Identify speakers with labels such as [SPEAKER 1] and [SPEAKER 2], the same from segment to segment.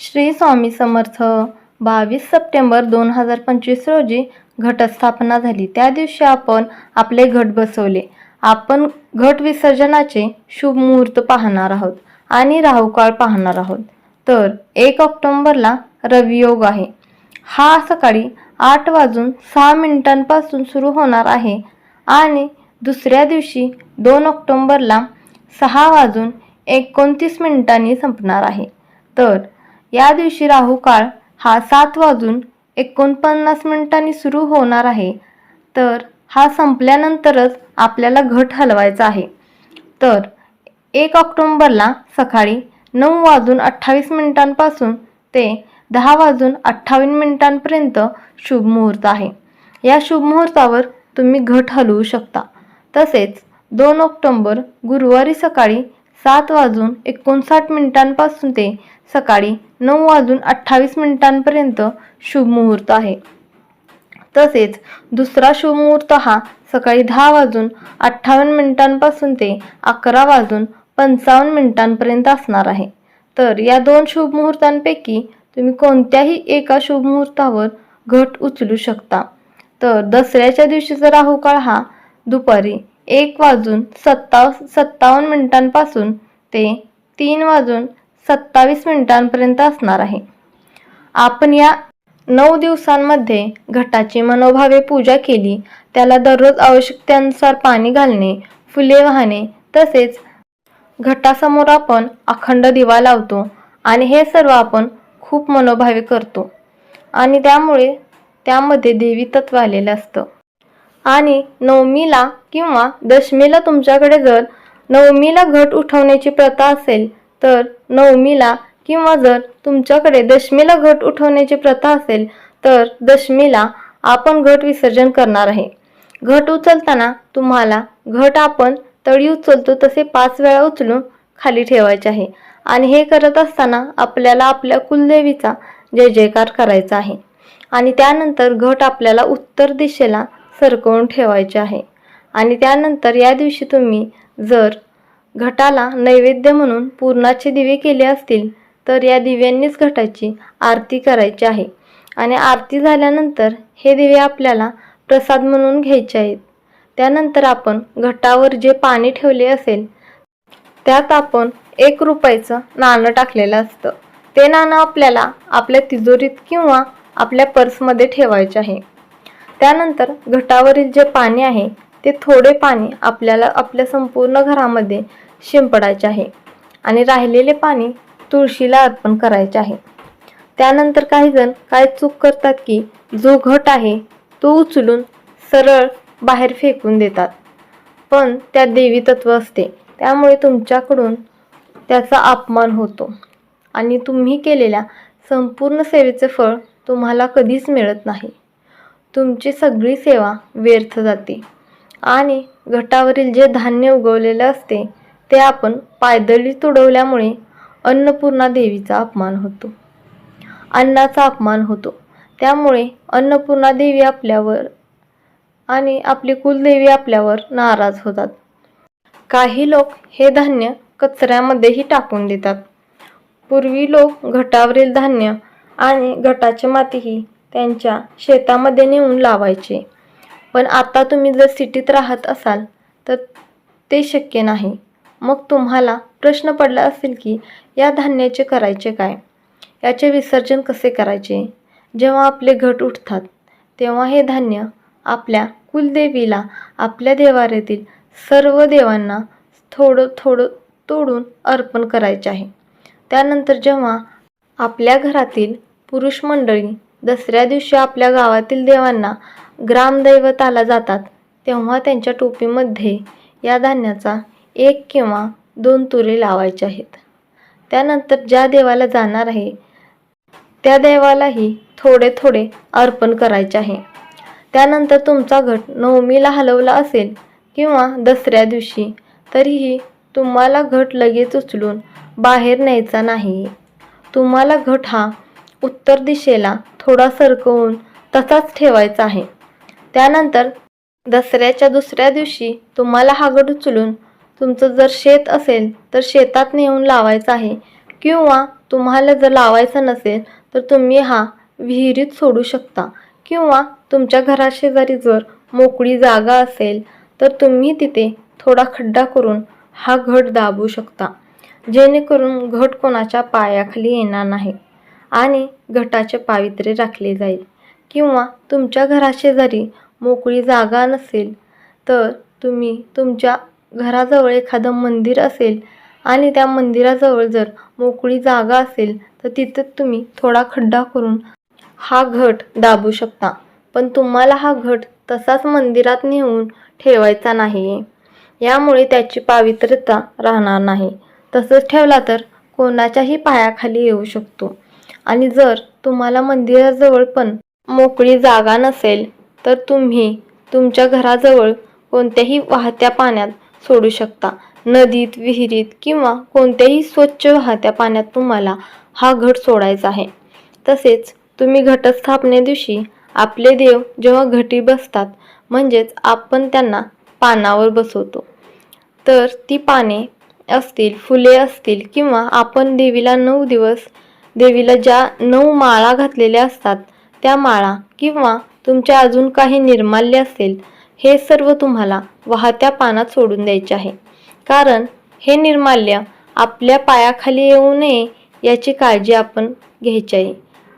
[SPEAKER 1] श्री स्वामी समर्थ. बावीस सप्टेंबर दोन हजार पंचवीस रोजी घटस्थापना झाली. त्या दिवशी आपण आपले घट बसवले. आपण घट विसर्जनाचे शुभ मुहूर्त पाहणार आहोत आणि राहुकाळ पाहणार आहोत. तर एक ऑक्टोंबरला रवियोग आहे. हा सकाळी आठ वाजून सहा मिनिटांपासून सुरू होणार आहे आणि दुसऱ्या दिवशी दोन ऑक्टोंबरला सहा वाजून एकोणतीस मिनिटांनी संपणार आहे. तर या दिवशी राहू काळ हा सात वाजून एकोणपन्नास मिनिटांनी सुरू होणार आहे. तर हा संपल्यानंतरच आपल्याला घट हलवायचा आहे. तर एक ऑक्टोंबरला सकाळी नऊ वाजून अठ्ठावीस मिनिटांपासून ते दहा वाजून अठ्ठावीस मिनिटांपर्यंत शुभ मुहूर्त आहे. या शुभमुहूर्तावर तुम्ही घट हलवू शकता. तसेच दोन ऑक्टोंबर गुरुवारी सकाळी सात वाजून एकोणसाठ मिनिटांपासून ते सकाळी नऊ वाजून अठ्ठावीस मिनिटांपर्यंत शुभ मुहूर्त आहे. तसेच दुसरा शुभमुहूर्त हा सकाळी दहा वाजून अठ्ठावन्न मिनिटांपासून ते अकरा वाजून पंचावन्न मिनिटांपर्यंत असणार आहे. तर या दोन शुभ मुहूर्तांपैकी तुम्ही कोणत्याही एका शुभ मुहूर्तावर घट उचलू शकता. तर दसऱ्याच्या दिवशीचा राहुकाळ हा दुपारी एक वाजून सत्ताव सत्तावन्न मिनिटांपासून ते तीन वाजून सत्तावीस मिनिटांपर्यंत असणार आहे. आपण या नऊ दिवसांमध्ये घटाची मनोभावे पूजा केली. त्याला दररोज आवश्यकतेनुसार पाणी घालणे फुले वाहणे तसेच घटासमोर आपण अखंड दिवा लावतो आणि हे सर्व आपण खूप मनोभावे करतो. आणि त्यामुळे त्यामध्ये देवी तत्व आलेलं असतं. आणि नवमीला किंवा दशमीला तुमच्याकडे जर नवमीला घट उठवण्याची प्रथा असेल तर नवमीला किंवा जर तुमच्याकडे दशमीला घट उठवण्याची प्रथा असेल तर दशमीला आपण घट विसर्जन करणार आहे. घट उचलताना तुम्हाला घट आपण तळी उचलतो तसे पाच वेळा उचलून खाली ठेवायचे आहे. आणि हे करत असताना आपल्याला आपल्या कुलदेवीचा जय जयकार करायचा आहे. आणि त्यानंतर घट आपल्याला उत्तर दिशेला सरकवून ठेवायचे आहे. आणि त्यानंतर या दिवशी तुम्ही जर घटाला नैवेद्य म्हणून पूर्णाचे दिवे केले असतील तर या दिव्यांनीच घटाची आरती करायची आहे. आणि आरती झाल्यानंतर हे दिवे आपल्याला प्रसाद म्हणून घ्यायचे आहेत. त्यानंतर आपण घटावर जे पाणी ठेवले असेल त्यात आपण एक रुपयाचं नाणं टाकलेलं असतं. ते नाणं आपल्याला आपल्या तिजोरीत किंवा आपल्या पर्समध्ये ठेवायचे आहे. त्यानंतर घटावरील जे पाणी आहे ते थोडे पाणी आपल्याला आपल्या संपूर्ण घरामध्ये शिंपडायचे आहे आणि राहिलेले पाणी तुळशीला अर्पण करायचे आहे. त्यानंतर काही जण काय चूक करतात की जो घट आहे तो उचलून सरळ बाहेर फेकून देतात. पण त्यात देवी तत्व असते त्यामुळे तुमच्याकडून त्याचा अपमान होतो आणि तुम्ही केलेल्या संपूर्ण सेवेचे फळ तुम्हाला कधीच मिळत नाही. तुमची सगळी सेवा व्यर्थ जाते. आणि घटावरील जे धान्य उगवलेले असते ते आपण पायदळी तुडवल्यामुळे अन्नपूर्णा देवीचा अपमान होतो. अन्नाचा अपमान होतो. त्यामुळे अन्नपूर्णा देवी आपल्यावर आणि आपली कुलदेवी आपल्यावर नाराज होतात. काही लोक हे धान्य कचऱ्यामध्येही टाकून देतात. पूर्वी लोक घटावरील धान्य आणि घटाची मातीही त्यांच्या शेतामध्ये नेऊन लावायचे. पण आता तुम्ही जर सिटीत राहत असाल तर ते शक्य नाही. मग तुम्हाला प्रश्न पडला असेल की या धान्याचे करायचे काय? याचे विसर्जन कसे करायचे? जेव्हा आपले घट उठतात तेव्हा हे धान्य आपल्या कुलदेवीला आपल्या देवाऱ्यातील सर्व देवांना थोडं थोडं तोडून अर्पण करायचे आहे. त्यानंतर जेव्हा आपल्या घरातील पुरुष मंडळी दसऱ्या दिवशी आपल्या गावातील देवांना ग्रामदैवताला जातात तेव्हा त्यांच्या टोपीमध्ये या धान्याचा एक किंवा दोन तुरे लावायचे आहेत. त्यानंतर ज्या देवाला जाणार आहे त्या देवालाही थोडे थोडे अर्पण करायचे आहे. त्यानंतर तुमचा घट नवमीला हलवला असेल किंवा दसऱ्या दिवशी तरीही तुम्हाला घट लगेच उचलून बाहेर न्यायचा नाही. तुम्हाला घट हा उत्तर दिशेला थोडा सरकवून तसाच ठेवायचा आहे. त्यानंतर दसऱ्याच्या दुसऱ्या दिवशी तुम्हाला हा गड उचलून तुमचं जर शेत असेल तर शेतात नेऊन लावायचं आहे किंवा तुम्हाला जर लावायचं नसेल तर तुम्ही हा विहिरीत सोडू शकता किंवा तुमच्या घराशेजारी जर मोकळी जागा असेल तर तुम्ही तिथे थोडा खड्डा करून हा घट दाबू शकता. जेणेकरून घट कोणाच्या पायाखाली येणार नाही. आणि घटाचे पावित्र्य राखले जाईल. किंवा तुमच्या घराशेजारी मोकळी जागा नसेल तर तुम्ही तुमच्या घराजवळ एखादं मंदिर असेल आणि त्या मंदिराजवळ जर मोकळी जागा असेल तर तिथं तुम्ही थोडा खड्डा करून हा घट दाबू शकता. पण तुम्हाला हा घट तसाच मंदिरात नेऊन ठेवायचा नाही आहे यामुळे त्याची पावित्र्यता राहणार नाही. तसंच ठेवला तर कोणाच्याही पायाखाली येऊ शकतो. आणि जर तुम्हाला मंदिराजवळ पण मोकळी जागा नसेल तर तुम्ही तुमच्या घराजवळ कोणत्याही वाहत्या पाण्यात सोडू शकता. नदीत विहिरीत किंवा कोणत्याही स्वच्छ वाहत्या पाण्यात तुम्हाला हा घट सोडायचा आहे. तसेच तुम्ही घटस्थापने दिवशी आपले देव जेव्हा घटी बसतात म्हणजेच आपण त्यांना पानावर बसवतो. तर ती पाने असतील फुले असतील किंवा आपण देवीला नऊ दिवस देवीला ज्या नऊ माळा घातलेल्या असतात त्या माळा किंवा तुमच्या अजून काही निर्माल्य असेल हे सर्व तुम्हाला वाहत्या पानात सोडून द्यायचे आहे. कारण हे निर्माल्य आपल्या पायाखाली येऊ नये याची काळजी आपण घ्यायची आहे.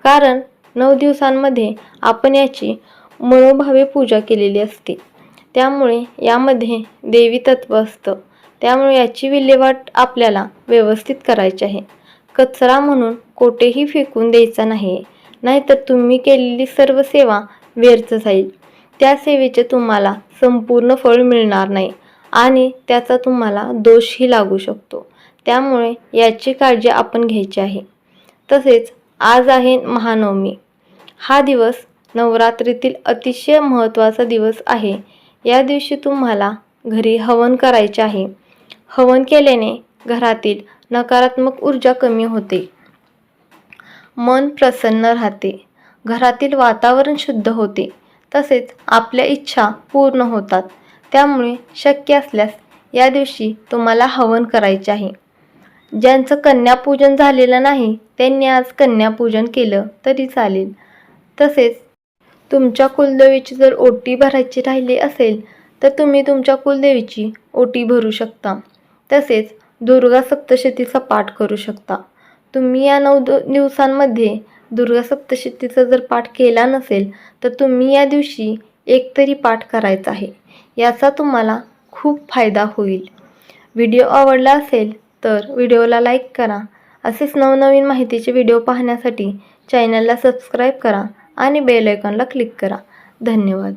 [SPEAKER 1] कारण नऊ दिवसांमध्ये आपण याची मनोभावे पूजा केलेली असते. त्यामुळे यामध्ये देवी तत्व असतं. त्यामुळे याची विल्हेवाट आपल्याला व्यवस्थित करायची आहे. कचरा म्हणून कोठेही फेकून द्यायचा नाही. नाहीतर तुम्ही केलेली सर्व सेवा व्यर्थ जाईल. त्या सेवेचे तुम्हाला संपूर्ण फळ मिळणार नाही आणि त्याचा तुम्हाला दोषही लागू शकतो. त्यामुळे याची काळजी आपण घ्यायची आहे. तसेच आज आहे महानवमी. हा दिवस नवरात्रीतील अतिशय महत्त्वाचा दिवस आहे. या दिवशी तुम्हाला घरी हवन करायचे आहे. हवन केल्याने घरातील नकारात्मक ऊर्जा कमी होते. मन प्रसन्न राहते. घरातील वातावरण शुद्ध होते. तसेच आपल्या इच्छा पूर्ण होतात. त्यामुळे शक्य असल्यास या दिवशी तुम्हाला हवन करायचे आहे. ज्यांचं कन्यापूजन झालेलं नाही त्यांनी आज कन्यापूजन केलं तरी चालेल. तसेच तुमच्या कुलदेवीची जर ओटी भरायची राहिली असेल तर तुम्ही तुमच्या कुलदेवीची ओटी भरू शकता. तसेच दुर्गा सप्तशतीचा पाठ करू शकता. तुम्ही या नऊ दिवसांमध्ये दुर्गा सप्तशतीचा जर पाठ केला नसेल तर तुम्ही या दिवशी एक तरी पाठ करायचा आहे. याचा तुम्हाला खूप फायदा होईल. व्हिडिओ आवडला असेल तर व्हिडिओला लाईक करा. असेच नवनवीन माहितीचे व्हिडिओ पाहण्यासाठी चॅनलला सबस्क्राईब करा आणि बेल आयकॉनला क्लिक करा. धन्यवाद.